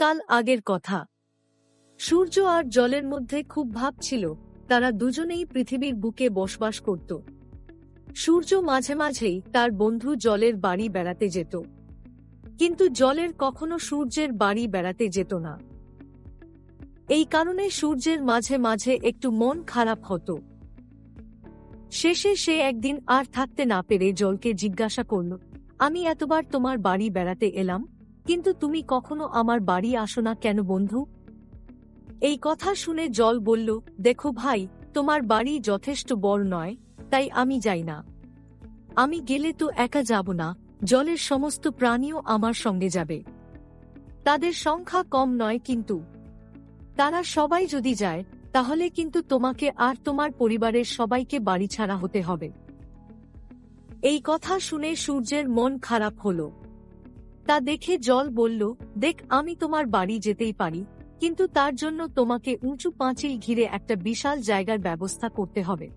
কাল আগের কথা। সূর্য আর জলের মধ্যে খুব ভাব ছিল, তারা দুজনেই পৃথিবীর বুকে বসবাস করত। সূর্য মাঝে মাঝেই তার বন্ধু জলের বাড়ি বেড়াতে যেত। কিন্তু জলের কখনো সূর্যের বাড়ি বেড়াতে যেত না। এই কারণে সূর্যের মাঝে মাঝে একটু মন খারাপ হতো। শেষে সে একদিন আর থাকতে না পেরে জলকে জিজ্ঞাসা করল, আমি এতবার তোমার বাড়ি বেড়াতে এলাম? কিন্তু তুমি কখনো আমার বাড়ি আসো না কেন, বন্ধু? এই কথা শুনে জল বলল, দেখো ভাই, তোমার বাড়ি যথেষ্ট বড় নয়, তাই আমি যাই না। আমি গেলে তো একা যাব না, জলের সমস্ত প্রাণীও আমার সঙ্গে যাবে। তাদের সংখ্যা কম নয় কিন্তু। তারা সবাই যদি যায়, তাহলে কিন্তু তোমাকে আর তোমার পরিবারের সবাইকে বাড়ি ছাড়া হতে হবে। এই কথা শুনে সূর্যের মন খারাপ হল। তা দেখে জল বলল, দেখ, আমি তোমার বাড়ি যেতেই পারি, কিন্তু তার জন্য তোমাকে উঁচু পাঁচিল ঘিরে একটা বিশাল জায়গার ব্যবস্থা করতে হবে।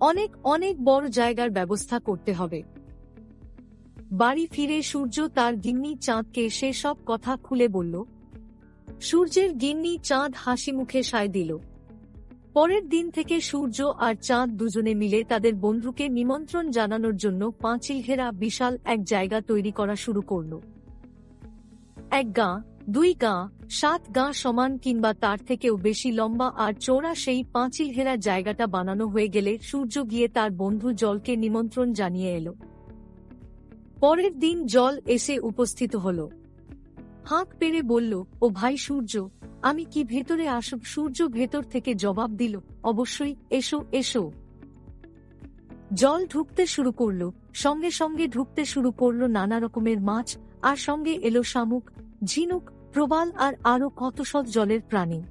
অনেক অনেক বড় জায়গার ব্যবস্থা করতে হবে। বাড়ি ফিরে সূর্য তার গিন্নি চাঁদকে সে সব কথা খুলে বলল। সূর্যের গিন্নি চাঁদ হাসি মুখে সায় দিল। পরের দিন থেকে সূর্য আর চাঁদ দুজনে মিলে তাদের বন্ধুকে নিমন্ত্রণ জানানোর জন্য পাঁচিল ঘেরা বিশাল এক জায়গা তৈরি করা শুরু করল। এক গাঁ, দুই গাঁ, সাত গাঁ সমান কিংবা তার থেকেও বেশি লম্বা আর চোরা সেই পাঁচিল ঘেরা জায়গাটা বানানো হয়ে গেলে সূর্য গিয়ে তার বন্ধু জলকে নিমন্ত্রণ জানিয়ে এলো। পরের দিন জল এসে উপস্থিত হল। হাঁক পেরে বলল, ও ভাই সূর্য আমি কি ভেতরে আসব? সূর্য ভেতর থেকে জবাব দিল, অবশ্যই, এসো এসো। জল ঢুকতে শুরু করল, সঙ্গে সঙ্গে ঢুকতে শুরু করল নানা রকমের মাছ, আর সঙ্গে এলো শামুক, ঝিনুক, প্রবাল, আর আরও কত সব জলের প্রাণী।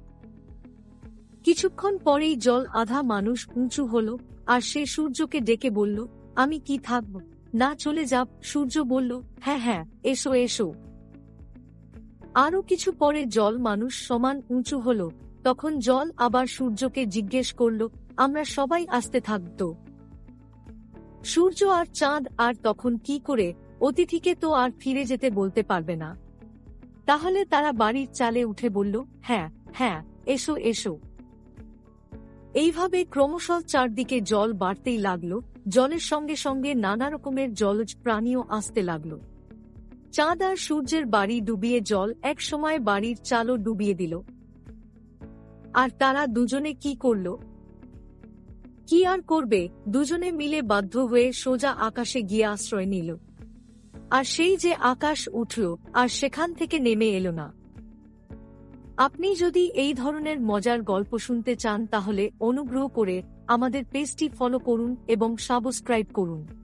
কিছুক্ষণ পরেই জল আধা মানুষ উঁচু হল, আর সে সূর্যকে ডেকে বলল, আমি কি থাকব? না চলে যাব? সূর্য বলল হ্যাঁ হ্যাঁ এসো এসো। আরও কিছু পরে জল মানুষ সমান উঁচু হল, তখন জল আবার সূর্যকে জিজ্ঞেস করল, আমরা সবাই আসতে থাকত সূর্য আর চাঁদ আর তখন কি করে, অতিথিকে তো আর ফিরে যেতে বলতে পারবে না। তাহলে তারা বাড়ির চালে উঠে বলল হ্যাঁ হ্যাঁ এসো এসো। এইভাবে ক্রমশ চারদিকে জল বাড়তেই লাগল, জলের সঙ্গে সঙ্গে নানা রকমের জলজ প্রাণীও আসতে লাগল। চাঁদ আর সূর্যের বাড়ি ডুবিয়ে জল এক সময় বাড়ির চালও ডুবিয়ে দিল। আর তারা দুজনে কি করল? কি আর করবে? দুজনে মিলে বাধ্য হয়ে সোজা আকাশে গিয়ে আশ্রয় নিল। আর সেই যে আকাশ উঠল, আর সেখান থেকে নেমে এলো না। আপনি যদি এই ধরনের মজার গল্প শুনতে চান তাহলে অনুগ্রহ করে আমাদের পেজটি ফলো করুন এবং সাবস্ক্রাইব করুন।